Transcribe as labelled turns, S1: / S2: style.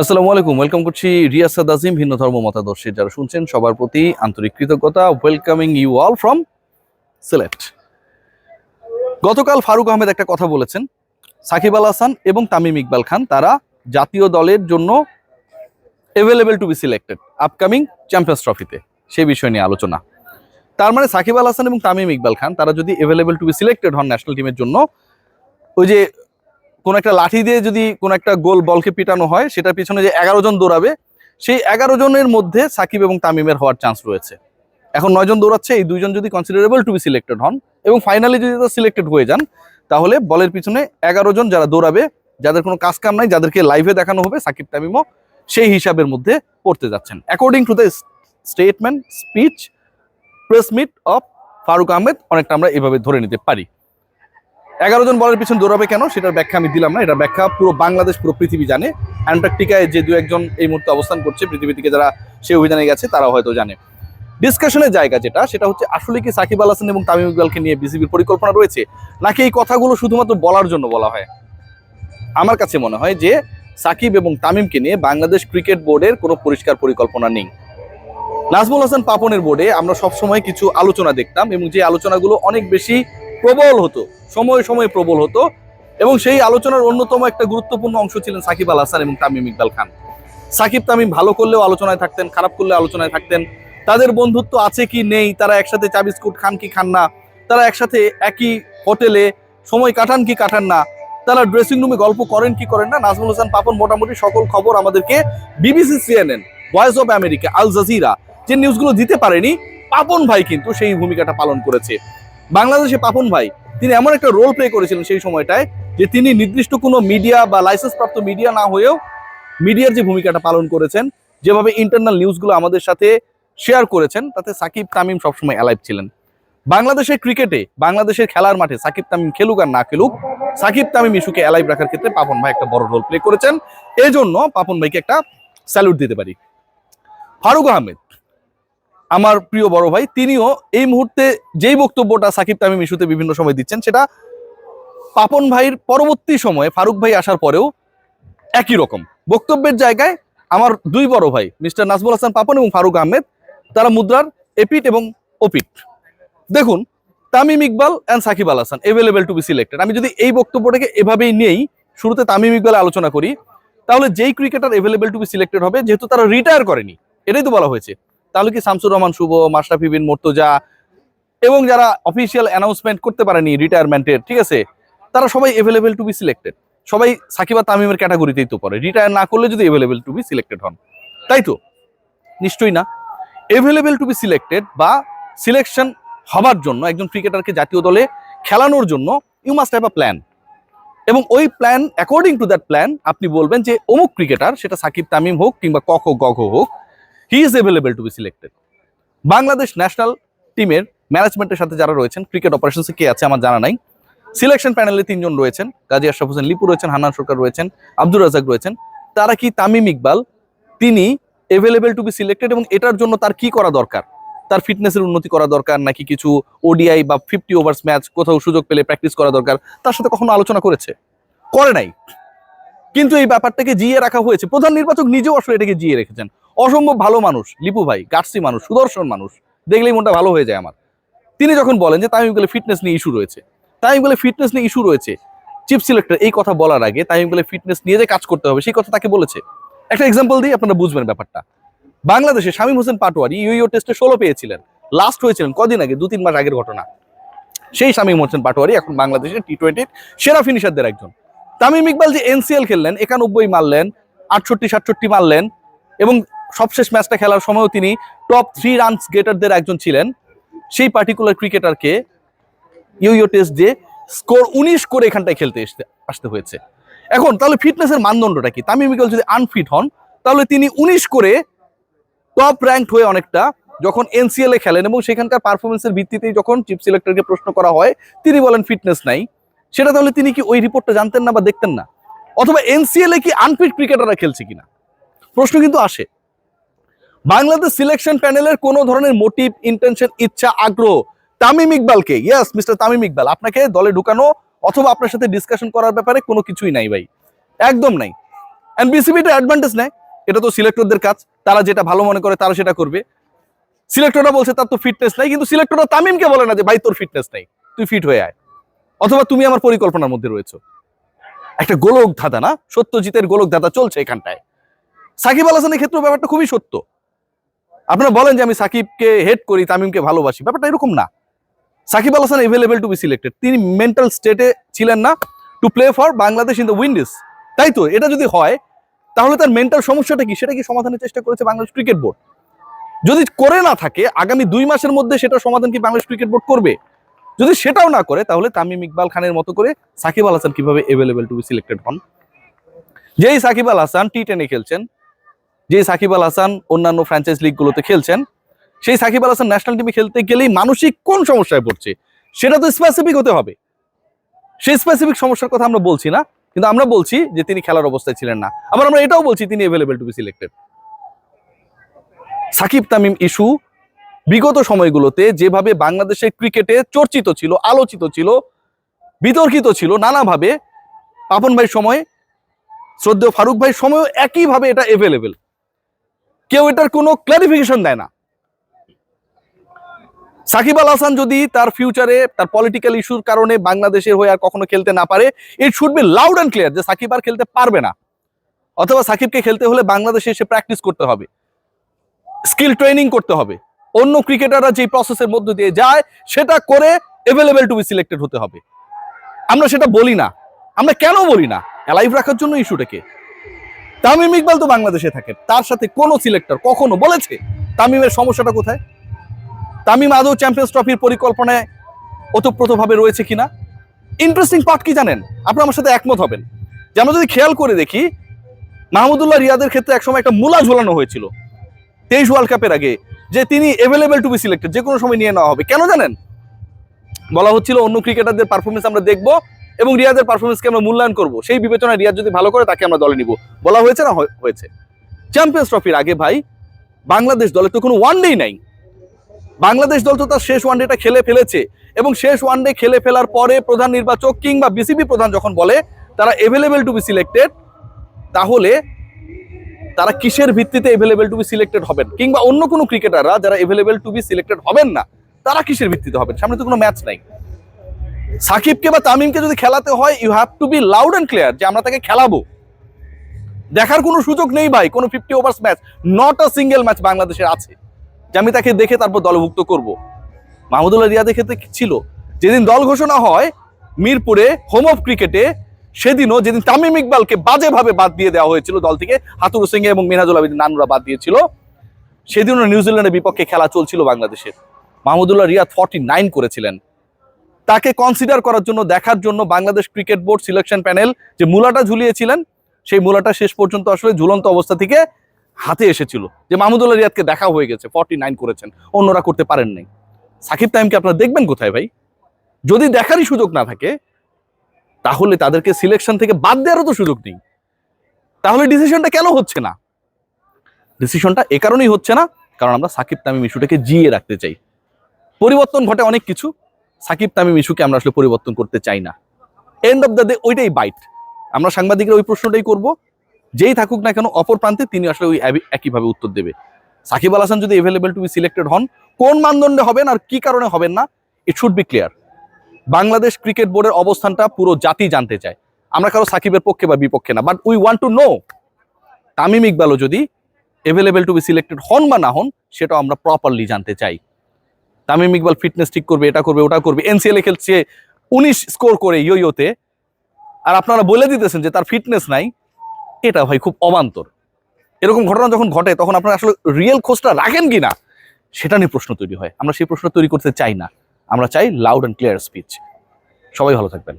S1: আসসালামু আলাইকুম ওয়েলকাম করছি রিয়াসাদ আজিম, ভিন্ন ধর্ম মতাদর্শী। যারা শুনছেন, সবার প্রতি আন্তরিক কৃতজ্ঞতা welcoming you all from Sylhet গতকাল ফারুক আহমেদ একটা কথা বলেছেন। সাকিব আল হাসান এবং তামিম ইকবাল খান, তারা জাতীয় দলের জন্য available to be selected upcoming champions ট্রফিতে সেই বিষয় নিয়ে আলোচনা। তার মানে সাকিব আল হাসান এবং তামিম ইকবাল খান, তারা যদি অ্যাভেলেবেল টু বি সিলেক্টেড হন ন্যাশনাল টিমের জন্য, ওই যে কোন একটা লাঠি দিয়ে যদি কোন একটা গোল বলকে পিটানো হয়, সেটার পিছনে যে এগারো জন দৌড়াবে, সেই এগারো জনের মধ্যে সাকিব এবং তামিমের হওয়ার চান্স রয়েছে। এখন নয় জন দৌড়াচ্ছে, এই দুইজন যদি কনসিডারেবল টু বি সিলেক্টেড হন এবং ফাইনালি যদি তারা সিলেক্টেড হয়ে যান, তাহলে বলের পিছনে এগারো জন যারা দৌড়াবে, যাদের কোনো কাজ কাম নাই, যাদেরকে লাইভে দেখানো হবে, সাকিব, তামিমও সেই হিসাবের মধ্যে পড়তে যাচ্ছেন। According to the statement speech press meet of Faruk Ahmed অনেকটা আমরা এভাবে ধরে নিতে পারি। এগারো জন বলের পিছনে দৌড়াবে কেন? সেটার ব্যাখ্যা আমি দিলাম না। এটা ব্যাখ্যা পুরো বাংলাদেশ, পুরো পৃথিবী জানে। অ্যান্টার্কটিকায় যে দু একজন এই মুহূর্তে অবস্থান করছে, পৃথিবী থেকে যারা সে অভিযানে গেছে তারা হয়তো জানে। ডিসকাশনের জায়গা যেটা, সেটা হচ্ছে আসলে কি সাকিব আল হাসান এবং তামিম ইকবালকে নিয়ে বিসিবির পরিকল্পনা রয়েছে, নাকি এই কথাগুলো শুধুমাত্র বলার জন্য বলা হয়? আমার কাছে মনে হয় যে সাকিব এবং তামিমকে নিয়ে বাংলাদেশ ক্রিকেট বোর্ডের কোনো পরিষ্কার পরিকল্পনা নেই। নাজমুল হাসান পাপনের বোর্ডে আমরা সবসময় কিছু আলোচনা দেখতাম এবং যে আলোচনাগুলো অনেক বেশি প্রবল হতো, সময় সময় প্রবল হতো এবং সেই আলোচনার অন্যতম একটা গুরুত্বপূর্ণ অংশ ছিলেন সাকিব আল হাসান এবং তামিম ইকবাল খান। সাকিব, তামিম ভালো করলেও আলোচনায় থাকতেন, খারাপ করলে আলোচনায় থাকতেন। তাদের বন্ধুত্ব আছে কি নেই, তারা একসাথে চা বিস্কুট খান কি খান না, তারা একসাথে একই হোটেলে সময় কাটান কি কাটান না, তারা ড্রেসিং রুমে গল্প করেন কি করেন না, নাজমুল হাসান পাপন মোটামুটি সকল খবর আমাদেরকে BBC CNN voice of America Al Jazeera যে নিউজগুলো দিতে পারেনি, পাপন ভাই কিন্তু সেই ভূমিকাটা পালন করেছে। বাংলাদেশে পাপন ভাই, তিনি এমন একটা রোল প্লে করেছিলেন সেই সময়টায় যে তিনি নির্দিষ্ট কোনো মিডিয়া বা লাইসেন্স প্রাপ্ত মিডিয়া না হয়েও মিডিয়ার যে ভূমিকাটা পালন করেছেন, যেভাবে ইন্টারনাল নিউজগুলো আমাদের সাথে শেয়ার করেছেন, তাতে সাকিব তামিম সবসময় অ্যালাইভ ছিলেন। বাংলাদেশের ক্রিকেটে বাংলাদেশের খেলার মাঠে সাকিব তামিম খেলুক আর না খেলুক, সাকিব তামিম ইস্যুকে অ্যালাইভ রাখার ক্ষেত্রে পাপন ভাই একটা বড় রোল প্লে করেছেন। এই জন্য পাপন ভাইকে একটা স্যালুট দিতে পারি। ফারুক আহমেদ আমার প্রিয় বড় ভাই, তিনিও এই মুহূর্তে যেই বক্তব্যটা সাকিব তামিম ইস্যুতে বিভিন্ন সময় দিচ্ছেন, সেটা পাপন ভাইয়ের পরবর্তী সময়ে ফারুক ভাই আসার পরেও একই রকম। বক্তব্যের জায়গায় আমার দুই বড় ভাই, মিস্টার নাজমুল হাসান পাপন এবং ফারুক আহমেদ, তারা মুদ্রার এপিট এবং ওপিট দেখুন, Tamim Iqbal and Shakib Al Hasan available to be selected আমি যদি এই বক্তব্যটাকে এভাবেই নেই, শুরুতে তামিম ইকবাল আলোচনা করি, তাহলে যেই cricketer available to be selected হবে, যেহেতু তারা রিটায়ার করেনি, এটাই তো বলা হয়েছে। তাহলে কি শামসুর রহমান শুভ, মাশরাফি বিন মোর্তজা এবং যারা অফিসিয়াল অ্যানাউন্সমেন্ট করতে পারেনি রিটায়ারমেন্টের ঠিক আছে? তারা সবাই এভেলেবেল টু বি সিলেক্টেড সবাই সাকিবা তামিমের ক্যাটাগরিতেই তো পড়ে। রিটায়ার না করলে যদি এভেলেবেল টু বি সিলেক্টেড হন। তাই তো? নিশ্চয়ই না। এভেলেবেল টু বি সিলেক্টেড বা সিলেকশন হবার জন্য, একজন ক্রিকেটারকে জাতীয় দলে খেলানোর জন্য you must have a plan এবং ওই plan according to that plan আপনি বলবেন যে অমুক ক্রিকেটার সেটা সাকিব, তামিম হোক কিংবা কক হোক, গগ হোক he is available to be selected Bangladesh national টিমের ম্যানেজমেন্টের সাথে যারা রয়েছেন ক্রিকেট অপারেশনসে কে আছে আমার জানা নাই। সিলেকশন প্যানেলে তিনজন রয়েছেন, কাজী আশরাফ হোসেন লিপু রয়েছেন, হান্নান সরকার রয়েছেন, আব্দুর রাজাক রয়েছেন। তারা কি তামিম ইকবাল? তিনি এভেলেবেল টু বি সিলেক্টেড এবং এটার জন্য তার কি করা দরকার? তার ফিটনেসের উন্নতি করা দরকার নাকি কিছু ওডিআই বা ফিফটি ওভার্স ম্যাচ কোথাও সুযোগ পেলে প্র্যাকটিস করা দরকার? তার সাথে কখনো আলোচনা করেছে? করে নাই। কিন্তু এই ব্যাপারটাকে জিয়ে রাখা হয়েছে। প্রধান নির্বাচক নিজেও আসলে এটাকে জিয়ে রেখেছেন। অসম্ভব ভালো মানুষ, লিপু ভাই গাটসি মানুষ, সুদর্শন মানুষ। দেখলেই মনটা ভালো হয়ে যায় আমার। তিনি যখন বলেন যে তামিম ফিটনেস নিয়ে ইস্যু রয়েছে তামিম গেলে ফিটনেস নিয়ে ইস্যু রয়েছে চিফ সিলেক্টর এই কথা বলার আগে তামিম গেলে ফিটনেস নিয়ে যে কাজ করতে হবে, সেই কথা তাকে বলেছে। একটা এক্সাম্পল দিই আপনারা বুঝবেন ব্যাপারটা। বাংলাদেশে শামীম হোসেন পাটোয়ারি ইউইও টেস্টে ষোলো পেয়েছিলেন। লাস্ট হয়েছিলেন কদিন আগে দু তিন মাস আগের ঘটনা। সেই শামীম হোসেন পাটোয়ারি এখন বাংলাদেশের টি টোয়েন্টির সেরা ফিনিশারদের একজন। তামিম ইকবাল যে এনসিএল খেললেন, একানব্বই মারলেন, আটষট্টি সাতষট্টি মারলেন, এবং সবশেষ ম্যাচটা খেলার সময়ও তিনি টপ থ্রি রানস গেটারদের একজন ছিলেন। সেই পার্টিকুলার ক্রিকেটারকে ইউইও টেস্ট দিয়ে স্কোর উনিশ করে এখানটায় খেলতে আসতে আসতে হয়েছে। এখন তাহলে ফিটনেসের মানদণ্ডটা কি? তামিম ইকবাল যদি আনফিট হন, তাহলে তিনি উনিশ করে টপ র্যাঙ্ক হয়ে অনেকটা যখন এনসিএল এ খেলেন এবং সেখানকার পারফরমেন্সের ভিত্তিতেই যখন চিফ সিলেক্টরকে প্রশ্ন করা হয়, তিনি বলেন ফিটনেস নাই। সেটা তাহলে তিনি কি ওই রিপোর্টটা জানতেন না বা দেখতেন না? অথবা এনসিএল এ কি আনফিট ক্রিকেটাররা খেলছে কিনা? প্রশ্ন কিন্তু আসে। বাংলাদেশ সিলেকশন প্যানেলের কোনো ধরনের মোটিভ ইন্টেনশন ইচ্ছা, আগ্রহ তামিম ইকবালকে। ইয়েস মিস্টার তামিম ইকবাল, আপনাকে দলে ঢুকানো অথবা আপনার সাথে ডিসকাশন করার ব্যাপারে কোনো কিছুই নাই ভাই। একদম নাই। অ্যান্ড বিসিবি এটা অ্যাডভান্টেজ নেয়। এটা তো সিলেক্টরদের কাজ। তারা যেটা ভালো মনে করে, তারা সেটা করবে। সিলেক্টররা বলছে, তার তো ফিটনেস নাই। কিন্তু সিলেক্টররা তামিমকে বলে না যে, ভাই, তোর ফিটনেস নাই। তুই ফিট হয়ে আয়। অথবা, তুমি আমার পরিকল্পনার মধ্যে রয়েছো। একটা গোলক ধাঁধা না? সত্যজিতের গোলক ধাঁধা চলছে এখানটায়। সাকিব আল হাসানের ক্ষেত্রে ব্যাপারটা খুবই সত্য। আপনারা বলেন যে আমি সাকিবকে হেড করি, তামিমকে ভালোবাসি। ব্যাপারটা এরকম না। Shakib Al Hasan available to be selected তিনি মেন্টাল স্টেটে ছিলেন না। To play for Bangladesh in the Windies তাই তো? এটা যদি হয়, তাহলে তার মেন্টাল সমস্যাটা কি? সেটা কি সমাধানের চেষ্টা করেছে বাংলাদেশ ক্রিকেট বোর্ড যদি করে না থাকে, আগামী দুই মাসের মধ্যে সেটা সমাধান কি বাংলাদেশ ক্রিকেট বোর্ড করবে? যদি সেটাও না করে, তাহলে তামিম ইকবাল খানের মতো করে সাকিব আল হাসান কীভাবে এভেলেবেল টু বি সিলেক্টেড হন? যেই সাকিব আল হাসান টি টেনে খেলছেন যেই সাকিব আল হাসান অন্যান্য ফ্র্যাঞ্চাইজ লিগগুলোতে খেলছেন, সেই সাকিব আল হাসান ন্যাশনাল টিমে খেলতে গেলেই মানসিক কোন সমস্যায় পড়ছে? সেটা তো স্পেসিফিক হতে হবে। সেই স্পেসিফিক সমস্যার কথা আমরা বলছি না, কিন্তু আমরা বলছি যে তিনি খেলার অবস্থায় ছিলেন না। আবার আমরা এটাও বলছি তিনি available to be selected Shakib Tamim issue বিগত সময়গুলোতে যেভাবে বাংলাদেশের ক্রিকেটে চর্চিত ছিল, আলোচিত ছিল, বিতর্কিত ছিল, নানাভাবে পাপন ভাই সময়, শ্রদ্ধেয় ফারুক ভাই সময়ও একইভাবে এটা এভেলেবেল কেউ এটার কোনো ক্লারিফিকেশন দেয় না। সাকিব আল হাসান যদি তার ফিউচারে তার পলিটিক্যাল ইস্যুর কারণে বাংলাদেশের হয়ে আর কখনো খেলতে না পারে it should be loud and clear যে সাকিব আর খেলতে পারবে না। অথবা সাকিবকে খেলতে হলে বাংলাদেশে এসে প্র্যাকটিস করতে হবে। স্কিল ট্রেনিং করতে হবে। অন্য ক্রিকেটাররা যে প্রসেসের মধ্য দিয়ে যায়, সেটা করে এভেলেবেল টু বি সিলেক্টেড হতে হবে। আমরা সেটা বলি না। আমরা কেন বলি না? অ্যালাইভ রাখার জন্য ইস্যুটাকে তামিম ইকবাল তো বাংলাদেশে থাকে। তার সাথে কোন সিলেক্টর কখনো বলেছে? তামিমের সমস্যাটা কোথায়? তামিম আদৌ চ্যাম্পিয়ন্স ট্রফির পরিকল্পনায় ওতপ্রোতভাবে রয়েছে কিনা? ইন্টারেস্টিং পার্ট কি জানেন? আপনি আমার সাথে একমত হবেন। যে আমরা যদি খেয়াল করে দেখি, মাহমুদুল্লাহ রিয়াদের ক্ষেত্রে একসময় একটা মূলা ঝোলানো হয়েছিল। তেইশ ওয়ার্ল্ড কাপের আগে, যে তিনি এভেলেবেল টু বি সিলেক্টেড যে কোনো সময় নিয়ে নেওয়া হবে। কেন জানেন? বলা হচ্ছিল অন্য ক্রিকেটারদের পারফরমেন্স আমরা দেখব এবং রিয়াদের পারফরমেন্সকে আমরা মূল্যায়ন করব। সেই বিবেচনায় রিয়াজ যদি ভালো করে, তাকে আমরা দলে নিব। বলা হয়েছে না হয়েছে? চ্যাম্পিয়ন্স ট্রফির আগে ভাই, বাংলাদেশ দলে তো কোনো ওয়ান ওয়ানডেই নাই। বাংলাদেশ দল তো তার শেষ ওয়ানডেটা খেলে ফেলেছে। এবং শেষ ওয়ানডে খেলে ফেলার পরে প্রধান নির্বাচক কিংবা বিসিবি প্রধান যখন বলে, তারা এভেলেবেল টু বি সিলেক্টেড তাহলে তারা কিসের ভিত্তিতে এভেলেবেল টু বি সিলেক্টেড হবেন? কিংবা অন্য কোনো ক্রিকেটাররা যারা এভেলেবেল টু বি সিলেক্টেড হবেন না, তারা কিসের ভিত্তিতে হবেন? সামনে তো কোনো ম্যাচ নাই। সাকিবকে বা তামিমকে যদি খেলাতে হয় you have to be loud and clear যে আমরা তাকে খেলাবো। দেখার কোনো সুযোগ নেই ভাই, কোনো fifty overs match not a single match বাংলাদেশের আছে। যে আমি তাকে দেখে তারপর দলভুক্ত করব। মাহমুদুল্লাহ রিয়াদের ক্ষেত্রে ছিল? যেদিন দল ঘোষণা হয়, মিরপুরে হোম অফ ক্রিকেটে সেদিনও যেদিন তামিম ইকবালকে বাজেভাবে বাদ দিয়ে দেওয়া হয়েছিল দল থেকে, হাতুর সিং এবং মিনাজুল আবিদিন নানুরা বাদ দিয়েছিল, সেদিনও নিউজিল্যান্ডের বিপক্ষে খেলা চলছিল বাংলাদেশের। মাহমুদুল্লাহ রিয়াদ ফর্টি নাইন করেছিলেন। তাকে কনসিডার করার জন্য, দেখার জন্য Bangladesh cricket board selection panel যে মূলাটা ঝুলিয়েছিলেন, সেই মূলাটা শেষ পর্যন্ত আসলে ঝুলন্ত অবস্থা থেকে হাতে এসেছিল। যে মাহমুদুল্লাহ রিয়াদকে দেখা হয়ে গেছে ফর্টি নাইন করেছেন, অন্যরা করতে পারেন নাই। সাকিব তাইমকে আপনারা দেখবেন কোথায় ভাই? যদি দেখারই সুযোগ না থাকে, তাহলে তাদেরকে সিলেকশন থেকে বাদ দেওয়ারও তো সুযোগ নেই। তাহলে ডিসিশনটা কেন হচ্ছে না? ডিসিশনটা এ কারণেই হচ্ছে না, কারণ আমরা সাকিব তামিম ইস্যুটাকে জিয়ে রাখতে চাই। পরিবর্তন ঘটে অনেক কিছু সাকিব তামিম ইস্যুকে আমরা আসলে পরিবর্তন করতে চাই না। এন্ড অফ দ্য ডে ওইটাই বাইট আমরা সাংবাদিকরা ওই প্রশ্নটাই করব। যেই থাকুক না কেন, অপর প্রান্তে তিনি আসলে ওই একইভাবে উত্তর দেবে। সাকিব আল হাসান যদি এভেলেবেল টু বি সিলেক্টেড হন, কোন মানদণ্ডে হবেন আর কি কারণে হবেন না it should be clear Bangladesh cricket বোর্ডের অবস্থানটা পুরো জাতি জানতে চায়। আমরা কারও সাকিবের পক্ষে বা বিপক্ষে না but we want to know Tamim ইকবালও যদি এভেলেবেল টু বি সিলেক্টেড হন বা না হন, সেটাও আমরা প্রপারলি জানতে চাই। তামিম ইকবাল ফিটনেস ঠিক করবে, এটা করবে, ওটা করবে। এনসিএল খেলছে উনিশ স্কোর করে ইয়ো ইয়োতে আর আপনারা বলে দিতেছেন যে তার ফিটনেস নাই, এটা ভাই খুব অবান্তর। এরকম ঘটনা যখন ঘটে, তখন আপনারা আসলে রিয়েল খোঁজটা রাখেন কি না, সেটা নিয়ে প্রশ্ন তৈরি হয়। আমরা সেই প্রশ্ন তৈরি করতে চাই না। আমরা চাই লাউড অ্যান্ড ক্লিয়ার স্পিচ সবাই ভালো থাকবেন।